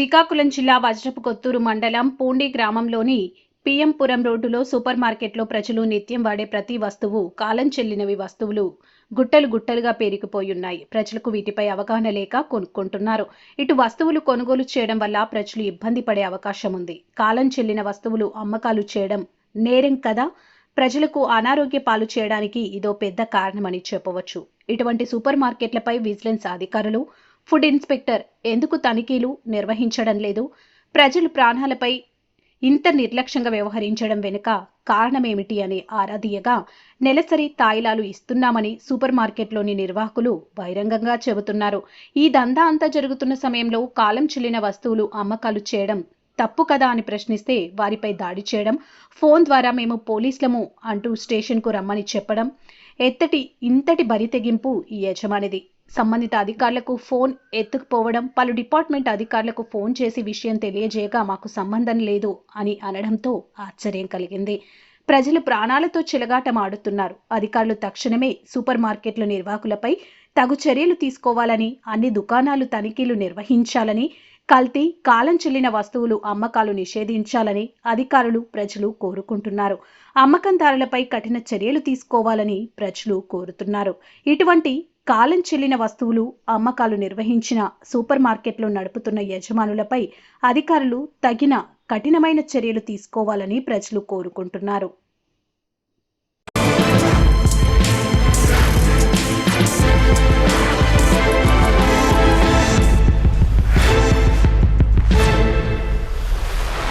శ్రీకాకుళం జిల్లా వజ్రపు కొత్తూరు మండలం పూండి గ్రామంలోని పిఎంపురం రోడ్డులో సూపర్ మార్కెట్లో ప్రజలు నిత్యం వాడే ప్రతి వస్తువు కాలం చెల్లినవి వస్తువులు గుట్టలు గుట్టలుగా పేరుకుపోయున్నాయి. ప్రజలకు వీటిపై అవగాహన లేక కొనుక్కుంటున్నారు. ఇటు వస్తువులు కొనుగోలు చేయడం వల్ల ప్రజలు ఇబ్బంది పడే అవకాశం ఉంది. కాలం చెల్లిన వస్తువులు అమ్మకాలు చేయడం నేరం కదా. ప్రజలకు అనారోగ్య పాలు చేయడానికి ఇదో పెద్ద కారణమని చెప్పవచ్చు. ఇటువంటి సూపర్ మార్కెట్లపై విజిలెన్స్ అధికారులు ఫుడ్ ఇన్స్పెక్టర్ ఎందుకు తనిఖీలు నిర్వహించడం లేదు? ప్రజలు ప్రాణాలపై ఇంత నిర్లక్ష్యంగా వ్యవహరించడం వెనుక కారణమేమిటి అని ఆరాధీయగా నెలసరి తాయిలాలు ఇస్తున్నామని సూపర్ మార్కెట్లోని నిర్వాహకులు బహిరంగంగా చెబుతున్నారు. ఈ దందా అంతా జరుగుతున్న సమయంలో కాలం చెల్లిన వస్తువులు అమ్మకాలు చేయడం తప్పు కదా అని ప్రశ్నిస్తే వారిపై దాడి చేయడం ఫోన్ ద్వారా మేము పోలీసులము అంటూ స్టేషన్కు రమ్మని చెప్పడం ఎత్తటి ఇంతటి బరి తెగింపు ఈ యజమానిది. సంబంధిత అధికారులకు ఫోన్ ఎత్తుకుపోవడం పలు డిపార్ట్మెంట్ అధికారులకు ఫోన్ చేసి విషయం తెలియజేయగా మాకు సంబంధం లేదు అని అనడంతో ఆశ్చర్యం కలిగింది. ప్రజలు ప్రాణాలతో చిలగాటమాడుతున్నారు. అధికారులు తక్షణమే సూపర్ మార్కెట్ల నిర్వాహకులపై తగు చర్యలు తీసుకోవాలని అన్ని దుకాణాలు తనిఖీలు నిర్వహించాలని కల్తీ కాలం చెల్లిన వస్తువులు అమ్మకాలు నిషేధించాలని అధికారులు ప్రజలు కోరుకుంటున్నారు. అమ్మకందారులపై కఠిన చర్యలు తీసుకోవాలని ప్రజలు కోరుతున్నారు. ఇటువంటి కాలం చెల్లిన వస్తువులు అమ్మకాలు నిర్వహించిన సూపర్ మార్కెట్లు నడుపుతున్న యజమానులపై అధికారులు తగిన కఠినమైన చర్యలు తీసుకోవాలని ప్రజలు కోరుకుంటున్నారు.